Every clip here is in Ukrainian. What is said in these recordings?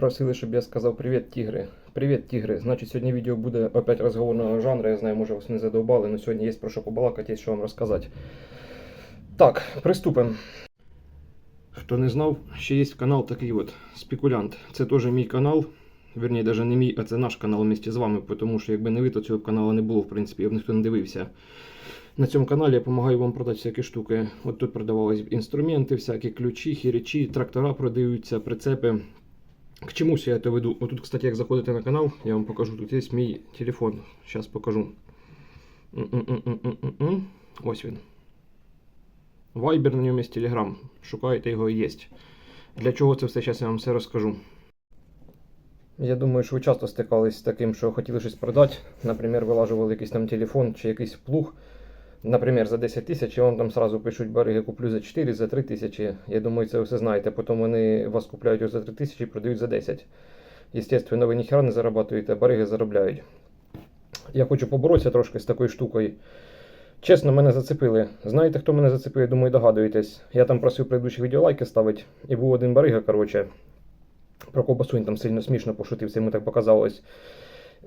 Просили, щоб я сказав привіт, тігри. Привіт, тігри. Значить, сьогодні відео буде опять розговорного жанру. Я знаю, може вас не задовбали, але сьогодні є про що побалакати, є що вам розказати. Так, приступимо. Хто не знав, ще є канал такий от Спекулянт. Це теж мій канал. Вірні, навіть не мій, а це наш канал вместе з вами, тому що якби не ви, то цього каналу не було, в принципі, його б ніхто не дивився. На цьому каналі я допомагаю вам продати всякі штуки. От тут продавались інструменти, всякі ключі, хірячі, трактора продаються, прицепи. К чомусь я это веду. Отут, кстати, як заходите на канал, я вам покажу. Тут є мій телефон. Зараз покажу. Ось він. Viber на ньому є Telegram. Шукаєте його є. Для чого це все? Зараз я вам все розкажу. Я думаю, що ви часто стикались з таким, що хотіли щось продати. Наприклад, вилажували якийсь там телефон чи якийсь плуг. Наприклад, за 10 тисяч, і вам там сразу пишуть бариги куплю за 4, за 3 тисячі. Я думаю, це все знаєте. Потім вони вас купляють за 3 тисячі і продають за 10. Естественно, ви ніхера не зарабатуєте, а бариги заробляють. Я хочу поборотися трошки з такою штукою. Чесно, мене зацепили. Знаєте, хто мене зацепив? Думаю, догадуєтесь. Я там просив предыдущі відео лайки ставити, і був один барига, коротше. Про ковбасу там сильно смішно пошутив, це йому так показалось.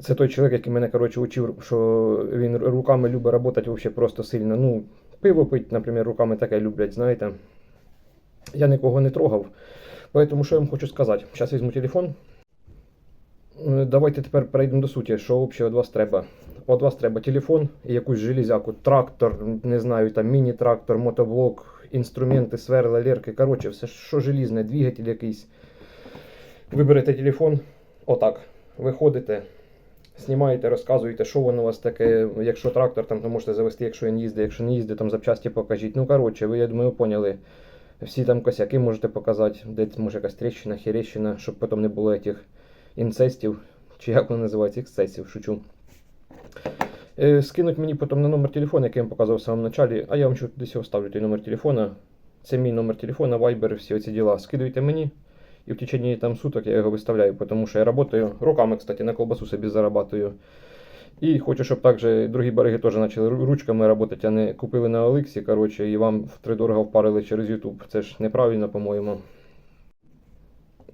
Це той чоловік, який мене коротше, учив, що він руками любить працювати взагалі просто сильно. Ну, пиво пить, наприклад, руками таке люблять, знаєте. Я нікого не трогав. Поэтому що я вам хочу сказати? Зараз візьму телефон. Давайте тепер перейдемо до суті, що взагалі від вас треба. Від вас треба телефон і якусь железяку, трактор, не знаю, там міні-трактор, мотоблок, інструменти, сверла, лірки. Коротше, все, що желізне, двигатель якийсь. Ви берете телефон, отак, виходите, знімаєте, розказуєте, що воно у вас таке. Якщо трактор, там, то можете завести, якщо він їздить, якщо не їздить, там запчасті покажіть. Ну, коротше, ви, я думаю, поняли. Всі там косяки можете показати, де може якась тріщина, хірещина, щоб потім не було цих інцестів, чи як вони називаються, ексцесів, шучу. Е, Скинуть мені потім на номер телефона, який я вам показував в самому началі, а я вам десь оставлю той номер телефона. Це мій номер телефона, Viber, всі ці діла. Скидуйте мені. І в течение там суток я його виставляю, тому що я працюю руками, кстати, на колбасу собі зарабатую. І хочу, щоб також другі береги теж почали ру- ручками працювати, а не купили на Олексі, коротше, і вам втридорого впарили через YouTube. Це ж неправильно, по-моєму.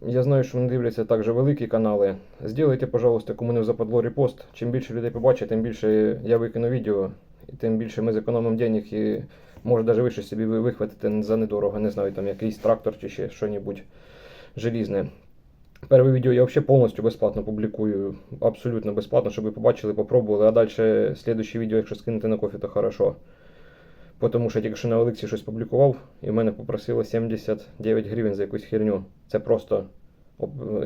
Я знаю, що вони дивляться також великі канали. Зробите, пожалуйста, кому не западло репост. Чим більше людей побачить, тим більше я викину відео, і тим більше ми зекономимо денег і може навіть ви щось собі ви- вихватите за недорого, не знаю, там якийсь трактор чи ще що-небудь желізне. Перше відео я взагалі повністю безплатно публікую, абсолютно безплатно, щоб ви побачили, попробували, а далі слідуще відео, якщо скинете на кофі, то хорошо. Тому що тільки що на Олексі щось публікував, і в мене попросило 79 гривень за якусь херню. Це просто.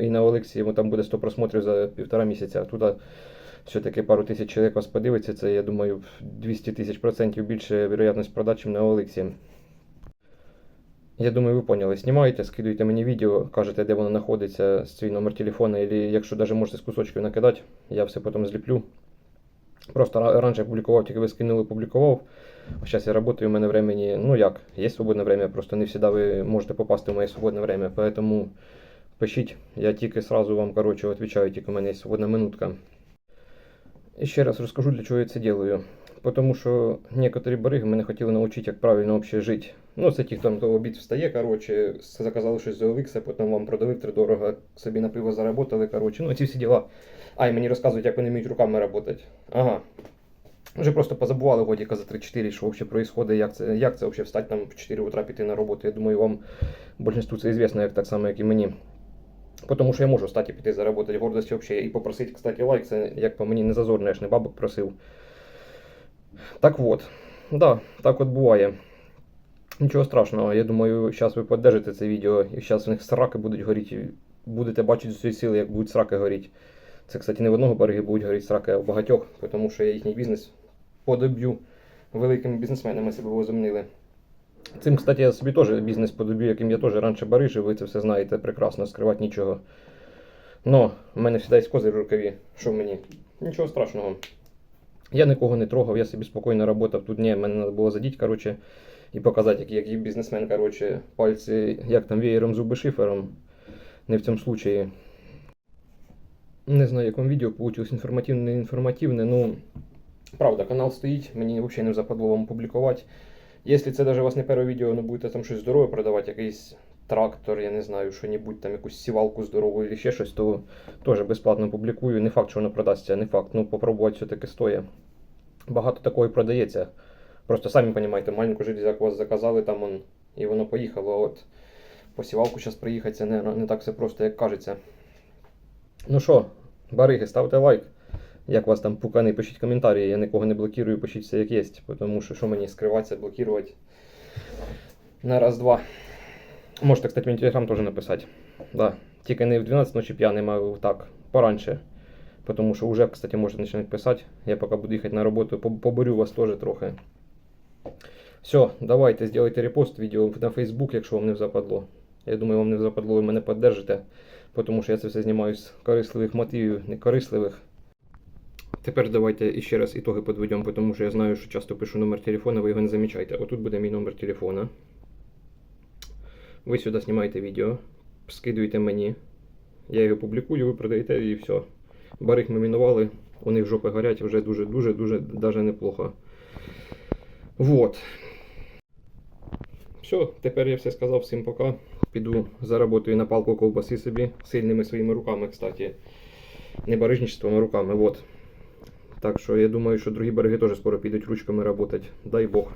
І на Олексі йому там буде 100 просмотрів за півтора місяця, а тут все-таки пару тисяч чоловік вас подивиться, це, я думаю, 200 тисяч процентів більше вероятність продаж, ніж на Олексі. Я думаю, ви поняли. Знімаєте, скидуєте мені відео, кажете, де воно знаходиться, свій номер телефона, або якщо навіть можете з кусочків накидати, я все потім зліплю. Просто раніше публікував, тільки ви скинули, публікував. А зараз я працюю, у мене времени, ну як, є свободне время, просто не завжди ви можете попасти в моє свободне время, поэтому пишіть, я тільки сразу вам, короче, відповідаю, тільки у мене є свободна минутка. І ще раз розкажу, для чого я це делаю. Тому що некоторі бариги мене хотіли навчити, як правильно взагалі жити. Ну, це ті, хто того обід встає, коротше, заказали щось з OLX, потім вам продали втридорого, собі на пиво заработали, коротше, ну ці всі діла. А, і мені розказують, як вони вміють руками працювати. Ага. Вже просто позабували годіка за 3-4, що взагалі происходить, як це, як це взагалі встати там в 4 утра піти на роботу. Я думаю, вам більшинству це звісно, як так само, як і мені. Тому що я можу встати і піти заработати гордості взагалі. І попросити, кстати, лайк, це як по мені не зазорно, я ж не бабок просив. Так от, да, так от буває. Нічого страшного, я думаю, зараз ви поддержите це відео, і зараз в них сраки будуть горіти. Будете бачити з цієї сили, як будуть сраки горіти. Це, кстати, не в одного береги будуть горіти сраки, а в багатьох, тому що я їхній бізнес подоб'ю великими бізнесменами себе возумнили. Цим, кстати, я собі теж бізнес подоб'ю, яким я теж раніше барижив, ви це все знаєте прекрасно, скривати нічого. Но в мене завжди є козир в рукаві. Що в мені? Нічого страшного. Я нікого не трогав, я собі спокійно працював. Тут ні, мене треба було задіти, коротше, і показати, який, який бізнесмен, коротше, пальці, як там веєром зуби шифером. Не в цьому случаї. Не знаю, як вам відео получилось інформативне, не інформативне. Ну, правда, канал стоїть, мені взагалі не западло вам публікувати. Якщо це навіть у вас не перше відео, ну будете там щось здорове продавати, якийсь трактор, я не знаю, що-небудь, там якусь сівалку здорову чи ще щось, то теж безплатно публікую. Не факт, що воно продасться, не факт. Ну, попробувати все-таки стоїть. Багато такого і продається. Просто самі розумієте, маленьку железяку вас заказали там он, і воно поїхало. А от посівалку зараз приїхати, не, не так все просто, як кажеться. Ну що, бариги, ставте лайк. Як вас там пукани, пишіть коментарі, я нікого не блокую, пишіть все як є, тому що що мені скриватися, блокувати на раз-два. Можете, кстати, мені телеграм теж написати. Да. Тільки не в 12 ночі п'яним, а так, пораньше. Тому що вже, кстати, можете починати писати. Я поки буду їхати на роботу, по- поборю вас теж трохи. Все, давайте, сделайте репост відео на Facebook, якщо вам не западло. Я думаю, вам не западло, ви мене піддержите, тому що я це все знімаю з корисливих мотивів, не корисливих. Тепер давайте ще раз ітоги підведемо, тому що я знаю, що часто пишу номер телефона, ви його не замічаєте. Отут буде мій номер телефона. Ви сюди знімаєте відео, скидуєте мені. Я його публікую, ви продаєте і все. Барих ми мінували, у них жопи горять вже дуже-дуже-дуже даже неплохо. Вот. Все, тепер я все сказав, всім пока. Піду заработаю на палку ковбаси собі сильними своїми руками, кстати. Не барижничеством, а руками, вот. Так що я думаю, що другі береги теж скоро підуть ручками працювати. Дай Бог.